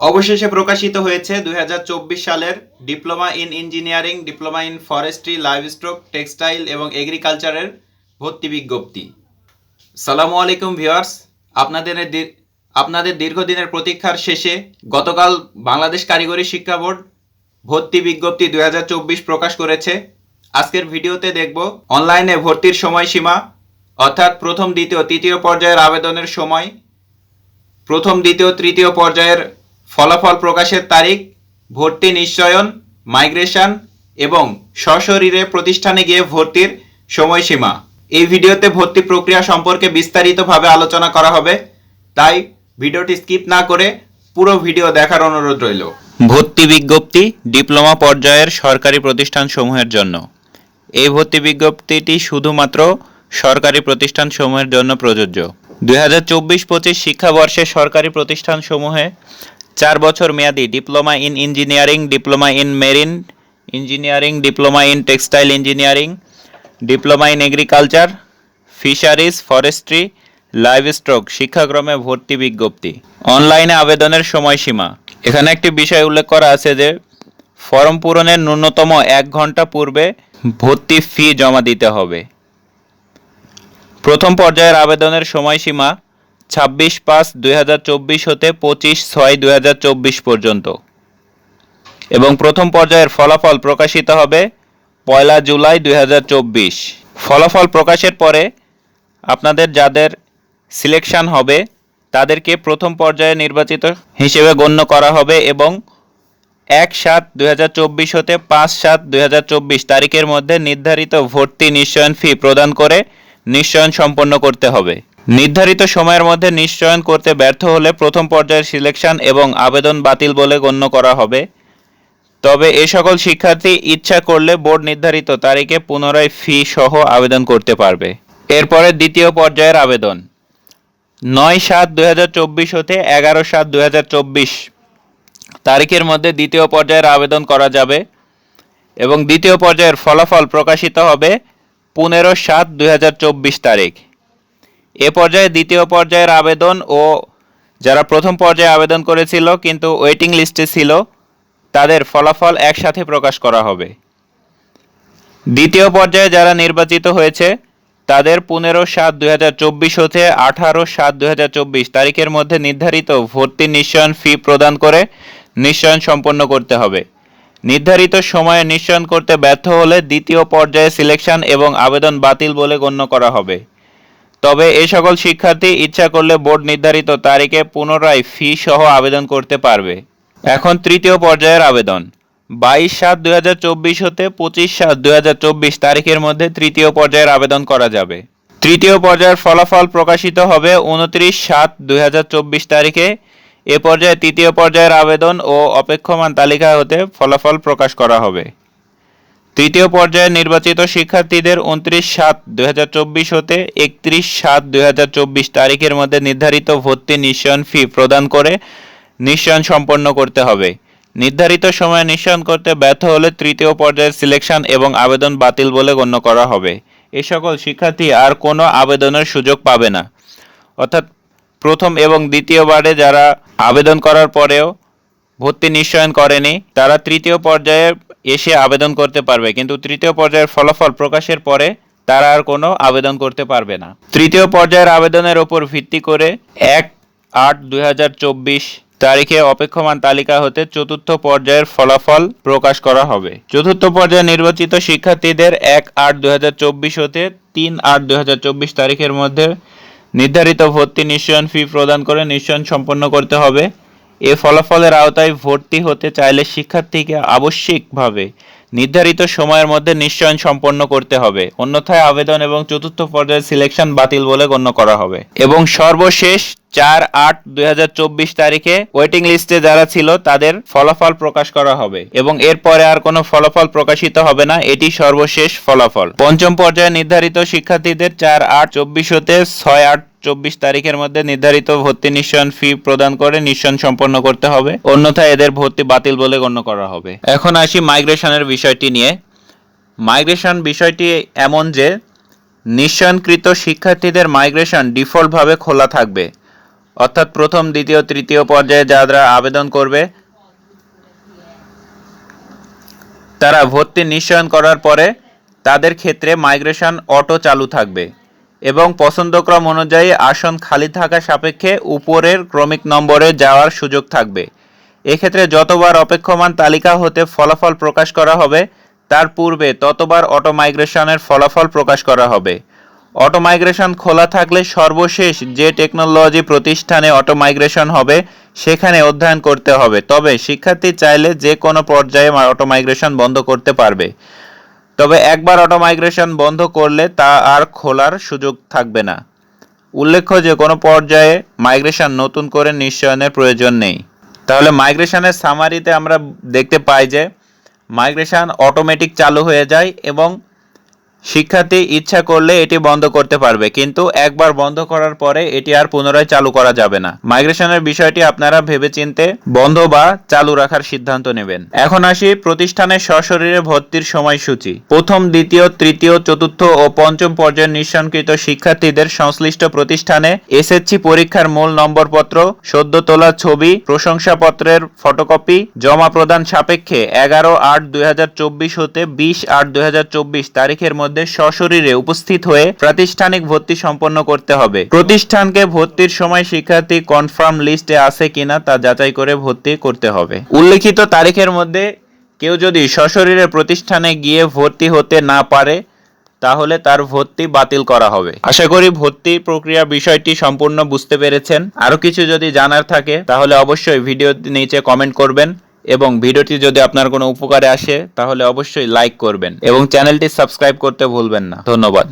অবশেষে প্রকাশিত হয়েছে দুই হাজার চব্বিশ সালের diploma in engineering diploma in forestry livestock textile এবং এগ্রিকালচারের ভর্তি বিজ্ঞপ্তি। সালামু আলাইকুম ভিউয়ার্স। আপনাদের আপনাদের দীর্ঘদিনের প্রতীক্ষার শেষে গতকাল বাংলাদেশ কারিগরি শিক্ষা বোর্ড ভর্তি বিজ্ঞপ্তি দুই হাজার চব্বিশ প্রকাশ করেছে। আজকের ভিডিওতে দেখব অনলাইনে ভর্তির সময়সীমা, অর্থাৎ প্রথম, দ্বিতীয়, তৃতীয় পর্যায়ের আবেদনের সময়, প্রথম, দ্বিতীয়, তৃতীয় পর্যায়ের ফলাফল প্রকাশের তারিখ, ভর্তি নিশ্চয়ন, মাইগ্রেশন এবং সশরীরে প্রতিষ্ঠানে গিয়ে ভর্তির সময়সীমা। এই ভিডিওতে ভর্তি প্রক্রিয়া সম্পর্কে বিস্তারিতভাবে আলোচনা করা হবে, তাই ভিডিওটি স্কিপ না করে পুরো ভিডিও দেখার অনুরোধ রইল। ভর্তি বিজ্ঞপ্তি ডিপ্লোমা পর্যায়ের সরকারি প্রতিষ্ঠানসমূহের জন্য। এই ভর্তি বিজ্ঞপ্তিটি শুধুমাত্র সরকারি প্রতিষ্ঠানসমূহের জন্য প্রযোজ্য। দুই হাজার চব্বিশ পঁচিশ শিক্ষাবর্ষে সরকারি প্রতিষ্ঠানসমূহে চার বছর মেয়াদি diploma in engineering, diploma in marine engineering, diploma in textile engineering, diploma in agriculture, fisheries, forestry livestock শিক্ষাক্রমে ভর্তি বিজ্ঞপ্তি। অনলাইনে আবেদনের সময়সীমা। এখানে একটি বিষয় উল্লেখ করা আছে যে, ফর্ম পূরণের ন্যূনতম এক ঘণ্টা পূর্বে ভর্তি ফি জমা দিতে হবে। প্রথম পর্যায়ের আবেদনের সময়সীমা ছাব্বিশ পাঁচ দুই হতে পঁচিশ ছয় দুই পর্যন্ত। এবং প্রথম পর্যায়ের ফলাফল প্রকাশিত হবে পয়লা জুলাই দুই হাজার চব্বিশ। ফলাফল প্রকাশের পরে আপনাদের যাদের সিলেকশন হবে, তাদেরকে প্রথম পর্যায়ে নির্বাচিত হিসেবে গণ্য করা হবে এবং এক সাত দুই হতে পাঁচ সাত দুই তারিখের মধ্যে নির্ধারিত ভর্তি নিশ্চয়ন ফি প্রদান করে নিশ্চয়ন সম্পন্ন করতে হবে। নির্ধারিত সময়ের মধ্যে নিশ্চয়ন করতে ব্যর্থ হলে প্রথম পর্যায়ের সিলেকশন এবং আবেদন বাতিল বলে গণ্য করা হবে। তবে এ সকল শিক্ষার্থী ইচ্ছা করলে বোর্ড নির্ধারিত তারিখে পুনরায় ফি সহ আবেদন করতে পারবে। এরপরে দ্বিতীয় পর্যায়ের আবেদন। নয় সাত চব্বিশ হতে এগারো সাত চব্বিশ তারিখের মধ্যে দ্বিতীয় পর্যায়ের আবেদন করা যাবে এবং দ্বিতীয় পর্যায়ের ফলাফল প্রকাশিত হবে পনেরো সাত চব্বিশ তারিখ। এ পর্যায়ে দ্বিতীয় পর্যায়ের আবেদন ও যারা প্রথম পর্যায়ে আবেদন করেছিল কিন্তু ওয়েটিং লিস্টে ছিল, তাদের ফলাফল একসাথে প্রকাশ করা হবে। দ্বিতীয় পর্যায়ে যারা নির্বাচিত হয়েছে, তাদের পনেরো সাত দুই হাজার চব্বিশ হতে আঠারো সাত দুই হাজার চব্বিশ তারিখের মধ্যে নির্ধারিত ভর্তি নিশ্চয়ন ফি প্রদান করে নিশ্চয়ন সম্পন্ন করতে হবে। নির্ধারিত সময়ে নিশ্চয়ন করতে ব্যর্থ হলে দ্বিতীয় পর্যায়ে সিলেকশন এবং আবেদন বাতিল বলে গণ্য করা হবে। তবে এ সকল শিক্ষার্থী ইচ্ছা করলে বোর্ড নির্ধারিত তারিখে পুনরায় ফি সহ আবেদন করতে পারবে। এখন তৃতীয় পর্যায়ের আবেদন। বাইশ সাত দুই চব্বিশ হতে পঁচিশ সাত দুই চব্বিশ তারিখের মধ্যে তৃতীয় পর্যায়ের আবেদন করা যাবে। তৃতীয় পর্যায়ের ফলাফল প্রকাশিত হবে উনত্রিশ সাত দুই হাজার চব্বিশ তারিখে। এ পর্যায়ে তৃতীয় পর্যায়ের আবেদন ও অপেক্ষমান তালিকা হতে ফলাফল প্রকাশ করা হবে। তৃতীয় পর্যায়ে নির্বাচিত শিক্ষার্থীদের উনত্রিশ সাত দুই হতে একত্রিশ সাত দুই তারিখের মধ্যে নির্ধারিত ভর্তি নিশ্চয়ন ফি প্রদান করে নিশ্চয়ন সম্পন্ন করতে হবে। নির্ধারিত সময়ে নিশ্চয়ন করতে ব্যর্থ হলে তৃতীয় পর্যায়ের সিলেকশন এবং আবেদন বাতিল বলে গণ্য করা হবে। এ সকল শিক্ষার্থী আর কোনো আবেদনের সুযোগ পাবে না। অর্থাৎ প্রথম এবং দ্বিতীয়বারে যারা আবেদন করার পরেও ভর্তি নিশ্চয়ন করেনি, তারা তৃতীয় পর্যায়ে এসে আবেদন করতে পারবে, কিন্তু তৃতীয় পর্যায়ের ফলাফল প্রকাশের পরে তারা আর কোনো আবেদন করতে পারবে না। তৃতীয় পর্যায়ের আবেদনের ওপর ভিত্তি করে এক আট দুই তারিখে অপেক্ষমান তালিকা হতে চতুর্থ পর্যায়ের ফলাফল প্রকাশ করা হবে। চতুর্থ পর্যায়ে নির্বাচিত শিক্ষার্থীদের এক আট দুই হতে তিন আট দুই তারিখের মধ্যে নির্ধারিত ভর্তি নিশ্চয়ন ফি প্রদান করে নিশ্চয়ন সম্পন্ন করতে হবে। এ ফলাফলের আওতায় ভর্তি হতে চাইলে শিক্ষার্থীকে আবশ্যিকভাবে নির্ধারিত সময়ের মধ্যে নিশ্চয়ন সম্পন্ন করতে হবে। অন্যথায় আবেদন এবং চতুর্থ পর্যায়ের সিলেকশন বাতিল বলে গণ্য করা হবে। এবং সর্বশেষ চার আট দুই তারিখে ওয়েটিং লিস্টে যারা ছিল, তাদের ফলাফল প্রকাশ করা হবে। এবং এরপরে আর কোনো ফলাফল প্রকাশিত হবে না, এটি সর্বশেষ ফলাফল। পঞ্চম পর্যায়ে নির্ধারিত শিক্ষার্থীদের চার আট চব্বিশ হতে ছয় আট চব্বিশ তারিখের মধ্যে নির্ধারিত ভর্তি নিশ্চয়ন ফি প্রদান করে নিশ্চয়ন সম্পন্ন করতে হবে। অন্যথায় এদের ভর্তি বাতিল বলে গণ্য করা হবে। এখন আসি মাইগ্রেশনের বিষয়টি নিয়ে। মাইগ্রেশন বিষয়টি এমন যে নিশ্চয়নকৃত শিক্ষার্থীদের মাইগ্রেশন ডিফল্টভাবে খোলা থাকবে। অর্থাৎ প্রথম, দ্বিতীয়, তৃতীয় পর্যায়ে যারা আবেদন করবে, তারা ভর্তি নিশ্চয়ন করার পরে তাদের ক্ষেত্রে মাইগ্রেশন অটো চালু থাকবে এবং পছন্দক্রম অনুযায়ী আসন খালি থাকা সাপেক্ষে উপরের ক্রমিক নম্বরে যাওয়ার সুযোগ থাকবে। এক্ষেত্রে যতবার অপেক্ষমান তালিকা হতে ফলাফল প্রকাশ করা হবে, তার পূর্বে ততবার অটো মাইগ্রেশনের ফলাফল প্রকাশ করা হবে। অটো মাইগ্রেশন খোলা থাকলে সর্বশেষ যে টেকনোলজি প্রতিষ্ঠানে অটো মাইগ্রেশন হবে, সেখানে অধ্যয়ন করতে হবে। তবে শিক্ষার্থী চাইলে যে কোনো পর্যায়ে অটো মাইগ্রেশন বন্ধ করতে পারবে। তবে একবার অটো মাইগ্রেশন বন্ধ করলে তা আর খোলার সুযোগ থাকবে না। উল্লেখ্য যে কোনো পর্যায়ে মাইগ্রেশন নতুন করে নিশ্চয়নের প্রয়োজন নেই। তাহলে মাইগ্রেশনের সামারিতে আমরা দেখতে পাই যে মাইগ্রেশন অটোমেটিক চালু হয়ে যায় এবং শিক্ষার্থী ইচ্ছা করলে এটি বন্ধ করতে পারবে, কিন্তু একবার বন্ধ করার পরে এটি আর পুনরায় চালু করা যাবে না। মাইগ্রেশনের বিষয়টি আপনারা ভেবেচিন্তে বন্ধ বা চালু রাখার সিদ্ধান্ত নেবেন। এখন আসি প্রতিষ্ঠানের সশরীরে ভর্তির সময়সূচি। প্রথম, দ্বিতীয়, তৃতীয়, চতুর্থ ও পঞ্চম পর্যায়ের নিঃসংকৃত শিক্ষার্থীদের সংশ্লিষ্ট প্রতিষ্ঠানে এসএসসি পরীক্ষার মূল নম্বরপত্র, সদ্য তোলা ছবি, প্রশংসাপত্রের ফটোকপি, জমা প্রদান সাপেক্ষে এগারো আট দুই হতে বিশ আট দুই তারিখের মধ্যে সশরীরে উপস্থিত হয়ে প্রাতিষ্ঠানিক ভর্তি সম্পন্ন করতে হবে। প্রতিষ্ঠানকে ভর্তির সময় শিক্ষার্থী কনফার্ম লিস্টে আছে কিনা তা যাচাই করে ভর্তি করতে হবে। উল্লেখিত তারিখের মধ্যে কেউ যদি সশরীরে প্রতিষ্ঠানে গিয়ে ভর্তি হতে না পারে, তাহলে তার ভর্তি বাতিল করা হবে। আশা করি ভর্তি প্রক্রিয়া বিষয়টি সম্পূর্ণ বুঝতে পেরেছেন। আরও কিছু যদি জানার থাকে, তাহলে অবশ্যই ভিডিও নিচে কমেন্ট করবেন। এবং ভিডিওটি যদি আপনার কোনো উপকারে আসে, তাহলে অবশ্যই লাইক করবেন এবং চ্যানেলটি সাবস্ক্রাইব করতে ভুলবেন না। ধন্যবাদ।